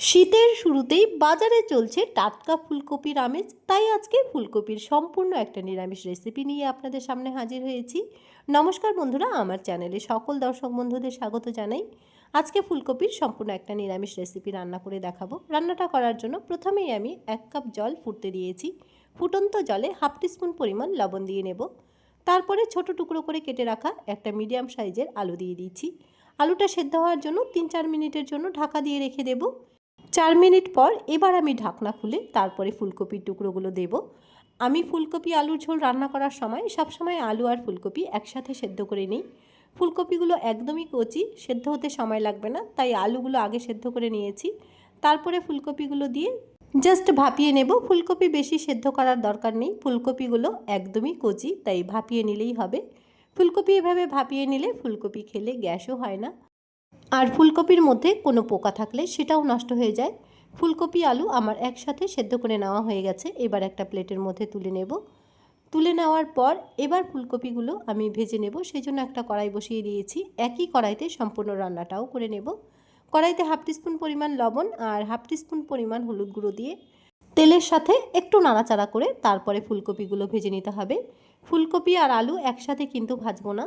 শীতের শুরুতেই বাজারে চলছে টাটকা ফুলকপির আমেজ। তাই আজকে ফুলকপির সম্পূর্ণ একটা নিরামিষ রেসিপি নিয়ে আপনাদের সামনে হাজির হয়েছি। নমস্কার বন্ধুরা, আমার চ্যানেলে সকল দর্শক বন্ধুদের স্বাগত জানাই। আজকে ফুলকপির সম্পূর্ণ একটা নিরামিষ রেসিপি রান্না করে দেখাবো। রান্নাটা করার জন্য প্রথমেই আমি এক কাপ জল ফুটতে দিয়েছি। ফুটন্ত জলে হাফ টিস্পুন পরিমাণ লবণ দিয়ে নেব। তারপরে ছোট টুকরো করে কেটে রাখা একটা মিডিয়াম সাইজের আলু দিয়ে দিচ্ছি। আলুটা সেদ্ধ হওয়ার জন্য তিন চার মিনিটের জন্য ঢাকা দিয়ে রেখে দেবো। চার মিনিট পর এবার আমি ঢাকনা খুলে তারপরে ফুলকপির টুকরোগুলো দেব। আমি ফুলকপি, আলুর ঝোল রান্না করার সময় সবসময় আলু আর ফুলকপি একসাথে সেদ্ধ করে নিই। ফুলকপিগুলো একদমই কচি, সেদ্ধ হতে সময় লাগবে না, তাই আলুগুলো আগে সেদ্ধ করে নিয়েছি। তারপরে ফুলকপিগুলো দিয়ে জাস্ট ভাপিয়ে নেব। ফুলকপি বেশি সেদ্ধ করার দরকার নেই, ফুলকপিগুলো একদমই কচি, তাই ভাপিয়ে নিলেই হবে। ফুলকপি এভাবে ভাপিয়ে নিলে ফুলকপি খেলে গ্যাসও হয় না। আর ফুলকপির মধ্যে কোনো পোকা থাকলে সেটাও নষ্ট হয়ে যায়। ফুলকপি, আলু আমার একসাথে সেদ্ধ করে নেওয়া হয়ে গেছে। এবার একটা প্লেটের মধ্যে তুলে নেব। তুলে নেওয়ার পর এবার ফুলকপিগুলো আমি ভেজে নেব। সেই জন্য একটা কড়াই বসিয়ে দিয়েছি। একই কড়াইতে সম্পূর্ণ রান্নাটাও করে নেব। কড়াইতে হাফ টিস্পুন পরিমাণ লবণ আর হাফ টিস্পুন পরিমাণ হলুদ গুঁড়ো দিয়ে তেলের সাথে একটু নাড়াচাড়া করে তারপরে ফুলকপিগুলো ভেজে নিতে হবে। ফুলকপি আর আলু একসাথে কিন্তু ভাজবো না।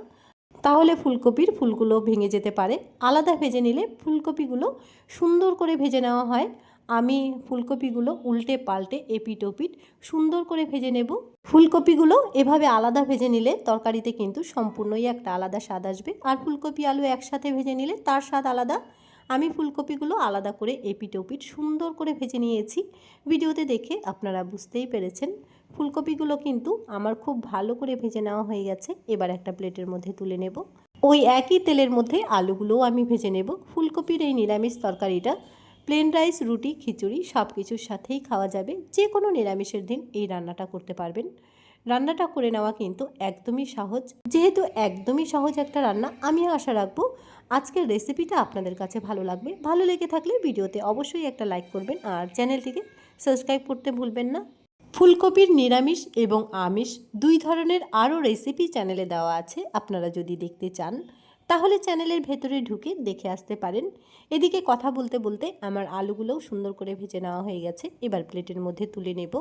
তাহলে ফুলকপির ফুলগুলো ভেঙে যেতে পারে। আলাদা ভেজে নিলে ফুলকপিগুলো সুন্দর করে ভেজে নেওয়া হয়। আমি ফুলকপিগুলো উল্টে পাল্টে এপিট ওপিট সুন্দর করে ভেজে নেব। ফুলকপিগুলো এভাবে আলাদা ভেজে নিলে তরকারিতে কিন্তু সম্পূর্ণই একটা আলাদা স্বাদ আসবে। আর ফুলকপি আলু একসাথে ভেজে নিলে তার স্বাদ আলাদা। আমি ফুলকপিগুলো আলাদা করে এপিট ওপিট সুন্দর করে ভেজে নিয়েছি। ভিডিওতে দেখে আপনারা বুঝতেই পেরেছেন। ফুলকপিগুলো কিন্তু আমার খুব ভালো করে ভেজে নেওয়া হয়ে গেছে। এবার একটা প্লেটের মধ্যে তুলে নেব। ওই একই তেলের মধ্যে আলুগুলোও আমি ভেজে নেব। ফুলকপির এই নিরামিষ তরকারিটা, প্লেন রাইস, রুটি, খিচুড়ি সব কিছুর সাথেই খাওয়া যাবে। যে কোনো নিরামিষের দিন এই রান্নাটা করতে পারবেন। রান্নাটা করে নেওয়া কিন্তু একদমই সহজ। যেহেতু একদমই সহজ একটা রান্না, আমি আশা রাখব আজকের রেসিপিটা আপনাদের কাছে ভালো লাগবে। ভালো লেগে থাকলে ভিডিওতে অবশ্যই একটা লাইক করবেন আর চ্যানেলটিকে সাবস্ক্রাইব করতে ভুলবেন না। ফুলকপির নিরামিষ এবং আমিষ দুই ধরনের আরও রেসিপি চ্যানেলে দেওয়া আছে, আপনারা যদি দেখতে চান। তাহলে চ্যানেলের ভেতরে ঢুকে দেখে আসতে পারেন। এদিকে কথা বলতে বলতে আমার আলুগুলোও সুন্দর করে ভেজে নেওয়া হয়ে গেছে। এবার প্লেটের মধ্যে তুলে নেব।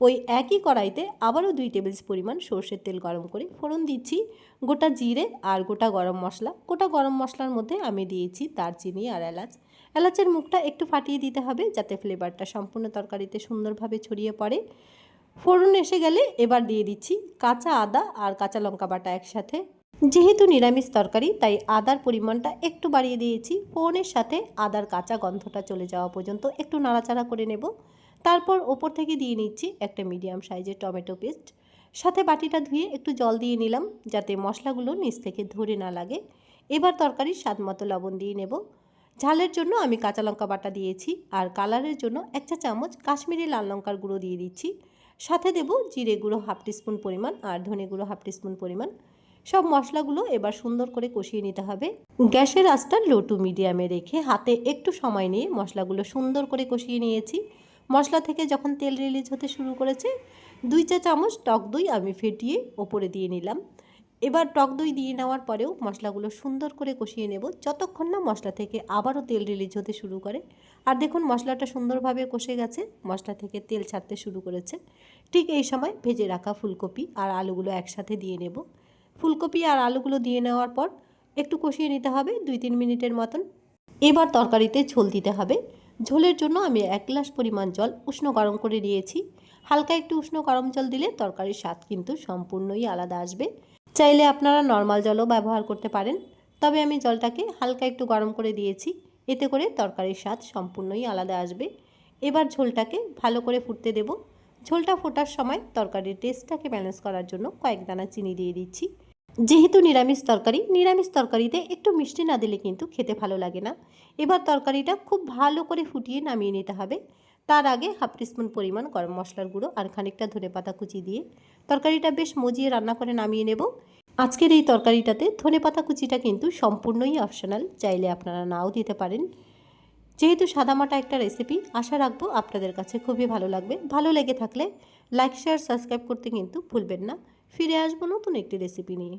ওই একই কড়াইতে আবারও দুই টেবিল পরিমাণ সর্ষের তেল গরম করে ফোড়ন দিচ্ছি। গোটা জিরে আর গোটা গরম মশলা। গোটা গরম মশলার মধ্যে আমি দিয়েছি দারচিনি আর এলাচ। এলাচের মুখটা একটু ফাটিয়ে দিতে হবে যাতে ফ্লেভারটা সম্পূর্ণ তরকারিতে সুন্দরভাবে ছড়িয়ে পড়ে। ফোড়ন এসে গেলে এবার দিয়ে দিচ্ছি কাঁচা আদা আর কাঁচা লঙ্কা বাটা একসাথে। যেহেতু নিরামিষ তরকারি, তাই আদার পরিমাণটা একটু বাড়িয়ে দিয়েছি। ফোড়নের সাথে আদার কাঁচা গন্ধটা চলে যাওয়া পর্যন্ত একটু নাড়াচাড়া করে নেব। তারপর ওপর থেকে দিয়ে নিচ্ছি একটা মিডিয়াম সাইজের টমেটো পেস্ট। সাথে বাটিটা ধুয়ে একটু জল দিয়ে নিলাম, যাতে মশলাগুলো নিচ থেকে ধরে না লাগে। এবার তরকারির স্বাদ মতো লবণ দিয়ে নেব। ঝালের জন্য আমি কাঁচা লঙ্কা বাটা দিয়েছি আর কালারের জন্য এক চা চামচ কাশ্মীরি লাল লঙ্কার গুঁড়ো দিয়ে দিচ্ছি। সাথে দেব জিরে গুঁড়ো হাফ টিস্পুন পরিমাণ আর ধনে গুঁড়ো হাফ টিস্পুন পরিমাণ। সব মশলাগুলো এবার সুন্দর করে কষিয়ে নিতে হবে। গ্যাসের আঁচটা লো টু মিডিয়ামে রেখে হাতে একটু সময় নিয়ে মশলাগুলো সুন্দর করে কষিয়ে নিয়েছি। মশলা থেকে যখন তেল রিলিজ হতে শুরু করেছে, দুই চা চামচ টক দই আমি ফেটিয়ে ওপরে দিয়ে নিলাম। এবার টক দই দিয়ে নেওয়ার পরেও মশলাগুলো সুন্দর করে কষিয়ে নেব যতক্ষণ না মশলা থেকে আবারও তেল রিলিজ হতে শুরু করে। আর দেখুন মশলাটা সুন্দরভাবে কষে গেছে, মশলা থেকে তেল ছাড়তে শুরু করেছে। ঠিক এই সময় ভেজে রাখা ফুলকপি আর আলুগুলো একসাথে দিয়ে নেব। ফুলকপি আর আলুগুলো দিয়ে নেওয়ার পর একটু কষিয়ে নিতে হবে দুই তিন মিনিটের মতন। এবার তরকারিতে ঝোল দিতে হবে। ঝোলের জন্য আমি এক গ্লাস পরিমাণ জল উষ্ণ গরম করে দিয়েছি হালকা একটু উষ্ণ গরম জল দিলে তরকারির স্বাদ কিন্তু সম্পূর্ণই আলাদা আসবে। চাইলে আপনারা নর্মাল জলও ব্যবহার করতে পারেন। তবে আমি জলটাকে হালকা একটু গরম করে দিয়েছি। এতে করে তরকারির স্বাদ সম্পূর্ণই আলাদা আসবে। এবার ঝোলটাকে ভালো করে ফুটতে দেব। ঝোলটা ফোটার সময় তরকারির টেস্টটাকে ব্যালেন্স করার জন্য কয়েক দানা চিনি দিয়ে দিচ্ছি। যেহেতু নিরামিষ তরকারি, নিরামিষ তরকারিতে একটু মিষ্টি না দিলে কিন্তু খেতে ভালো লাগে না। এবার তরকারিটা খুব ভালো করে ফুটিয়ে নামিয়ে নিতে হবে। তার আগে হাফ টিস্পুন পরিমাণ গরম মশলার গুঁড়ো আর খানিকটা ধনে পাতা কুচি দিয়ে তরকারিটা বেশ মজিয়ে রান্না করে নামিয়ে নেব। আজকের এই তরকারিটাতে ধনে পাতা কুচিটা কিন্তু সম্পূর্ণই অপশনাল, চাইলে আপনারা নাও দিতে পারেন। যেহেতু সাদামাটা একটা রেসিপি আশা রাখব আপনাদের কাছে খুবই ভালো লাগবে। ভালো লেগে থাকলে লাইক শেয়ার সাবস্ক্রাইব করতে কিন্তু ভুলবেন না। ফিরে আসব নতুন একটি রেসিপি নিয়ে।